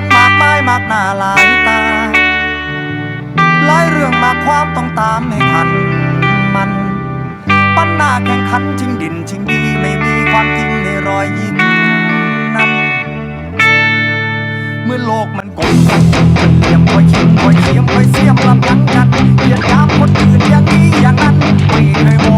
คนมากมายมากหน้าหลายตา หลายเรื่องมากความต้องตามให้ทันมัน ปัญหาแข่งขันชิงดินชิงดีไม่มีความจริงในรอยยิ้มนั้นเมื่อโลกมันกลมกันมันเหลี่ยมคอยชิงคอยเทียมคอยเสียมลำยังกันเยียดยามคนอื่นอย่างนี้อย่างนั้นไม่เคยมอง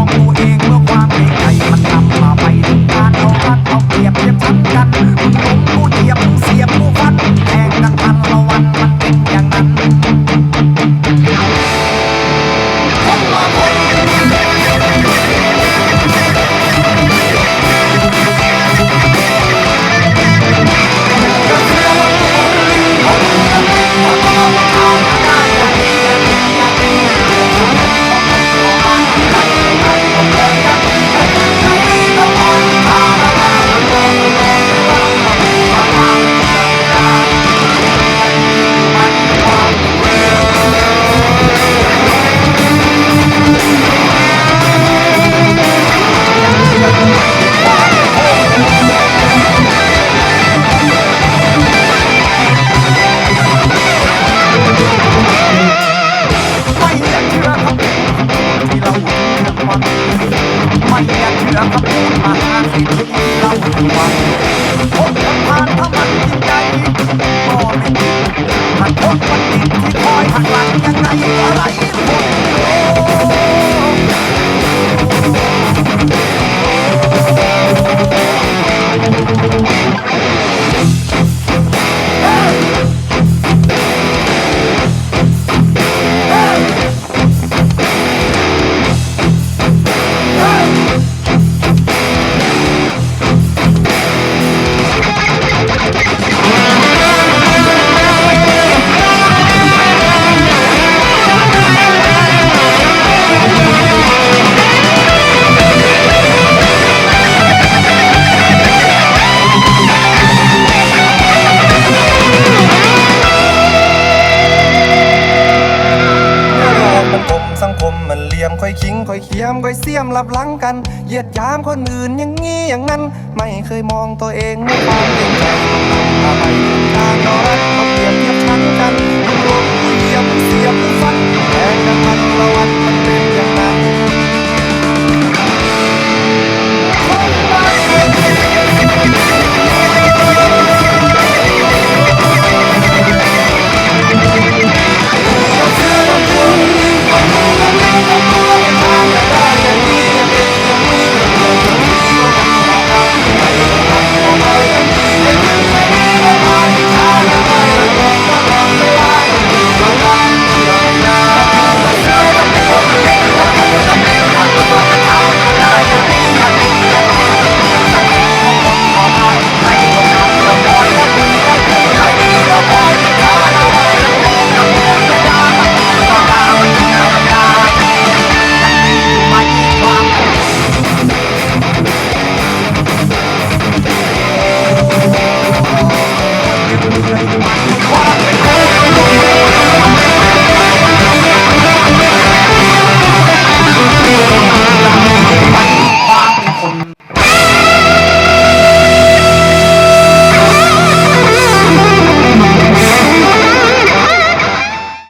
อยากเชื่อคำพูดมหาสิบทุกที่เราหัวั ยมค่อยคิงค่อยเขียมค่อยเสียมลับหลังกันเหยียดยามคนอื่นอย่างงี้อย่างนั้น ไม่เคยมองตัวเองในความเป็นใจทำพาไปถึงทางนอน